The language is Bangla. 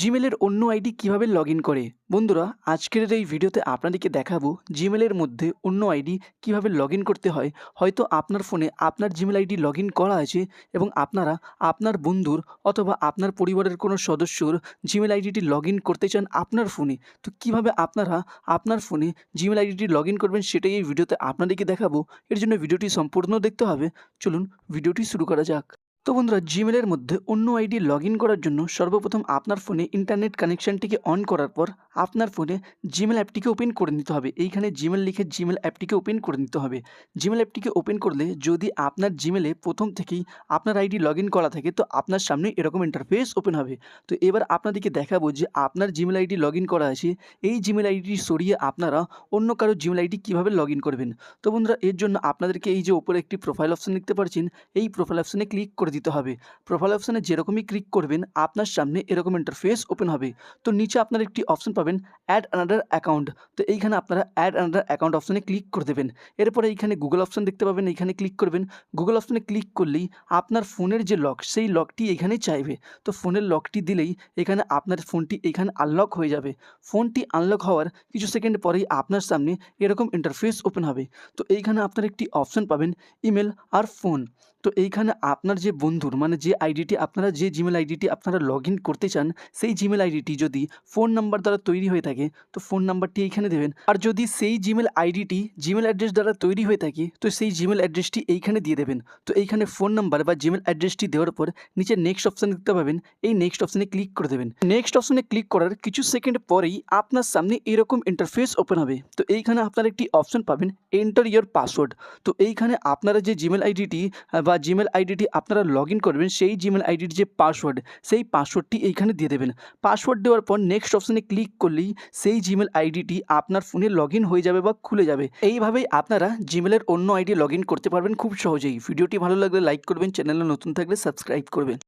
জিমেলের অন্য আইডি কীভাবে লগ ইন করে? বন্ধুরা, আজকের এই ভিডিওতে আপনাদেরকে দেখাবো জিমেলের মধ্যে অন্য আইডি কীভাবে লগ ইন করতে হয়। হয়তো আপনার ফোনে আপনার জিমেল আইডি লগ ইন করা আছে এবং আপনারা আপনার বন্ধুর অথবা আপনার পরিবারের কোনো সদস্যর জিমেল আইডিটি লগ ইন করতে চান আপনার ফোনে, তো কীভাবে আপনারা আপনার ফোনে জিমেল আইডিটি লগ ইন করবেন সেটাই এই ভিডিওতে আপনাদেরকে দেখাবো। এর জন্য ভিডিওটি সম্পূর্ণ দেখতে হবে। চলুন, ভিডিওটি শুরু করা যাক। তো বন্ধুরা জিমেলের মধ্যে অন্য আইডি লগ করার জন্য সর্বপ্রথম আপনার ফোনে ইন্টারনেট কানেকশানটিকে অন করার পর আপনার ফোনে জিমেল অ্যাপটিকে ওপেন করে নিতে হবে। এইখানে জিমেল লিখে জিমেল অ্যাপটিকে ওপেন করে নিতে হবে। জিমেল অ্যাপটিকে ওপেন করলে যদি আপনার জিমেলে প্রথম থেকেই আপনার আইডি লগ ইন করা থাকে, তো আপনার সামনে এরকম ইন্টারফেস ওপেন হবে। তো এবার আপনাদেরকে দেখাবো যে আপনার জিমেল আইডি লগ ইন করা আছে। এই জিমেল আইডি সরিয়ে আপনারা অন্য কারও জিমেল আইডি কীভাবে লগ ইন করবেন? তো বন্ধুরা, এর জন্য আপনাদেরকে এই যে ওপরে একটি প্রোফাইল অপশন দেখতে পাচ্ছেন এই প্রোফাইল অপশনে ক্লিক করে দিতে হবে। প্রোফাইল অপশনে যেরকমই ক্লিক করবেন, আপনার সামনে এরকম ইন্টারফেস ওপেন হবে। তো নিচে আপনার একটি অপশন পাবেন অ্যাড আনাদার অ্যাকাউন্ট তো এইখানে আপনারা অ্যাড আনাদার অ্যাকাউন্ট অপশনে ক্লিক করে দেবেন। এরপরে এইখানে গুগল অপশন দেখতে পাবেন, এইখানে ক্লিক করবেন। গুগল অপশনে ক্লিক করলেই আপনার ফোনের যে লক সেই লকটি এখানে চাইবে। তো ফোনের লকটি দিলেই এখানে আপনার ফোনটি এখানে আনলক হয়ে যাবে। ফোনটি আনলক হওয়ার কিছু সেকেন্ড পরেই আপনার সামনে এরকম ইন্টারফেস ওপেন হবে। তো এইখানে আপনার একটি অপশন পাবেন ইমেল আর ফোন তো এইখানে আপনার যে বন্ধুর মানে যে আইডিটি আপনারা, যে জিমেল আইডিটি আপনারা লগ ইন করতে চান, সেই জিমেল আইডিটি যদি ফোন নাম্বার দ্বারা তৈরি হয়ে থাকে, তো ফোন নাম্বারটি এইখানে দেবেন। আর যদি সেই জিমেল আইডিটি জিমেল অ্যাড্রেস দ্বারা তৈরি হয়ে থাকে, তো সেই জিমেল অ্যাড্রেসটি এইখানে দিয়ে দেবেন। তো এইখানে ফোন নাম্বার বা জিমেল অ্যাড্রেসটি দেওয়ার পর, নিচে নেক্সট অপশান দেখতে পাবেন, এই নেক্সট অপশানে ক্লিক করে দেবেন। নেক্সট অপশানে ক্লিক করার কিছু সেকেন্ড পরেই আপনার সামনে এরকম ইন্টারফেস ওপেন হবে। তো এইখানে আপনারা একটি অপশন পাবেন এন্টার ইয়োর পাসওয়ার্ড তো এইখানে আপনারা যে জিমেল আইডিটি বা জিমেল আইডিটি আপনারা লগ ইন করবেন, সেই জিমেল আইডির যে পাসওয়ার্ড সেই পাসওয়ার্ডটি এইখানে দিয়ে দেবেন। পাসওয়ার্ড দেওয়ার পর নেক্সট অপশানে ক্লিক করলেই সেই জিমেল আইডিটি আপনার ফোনে লগ হয়ে যাবে বা খুলে যাবে। এইভাবেই আপনারা জিমেলের অন্য আইডি লগ করতে পারবেন খুব সহজেই। ভিডিওটি ভালো লাগলে লাইক করবেন চ্যানেলে নতুন থাকলে সাবস্ক্রাইব করবেন।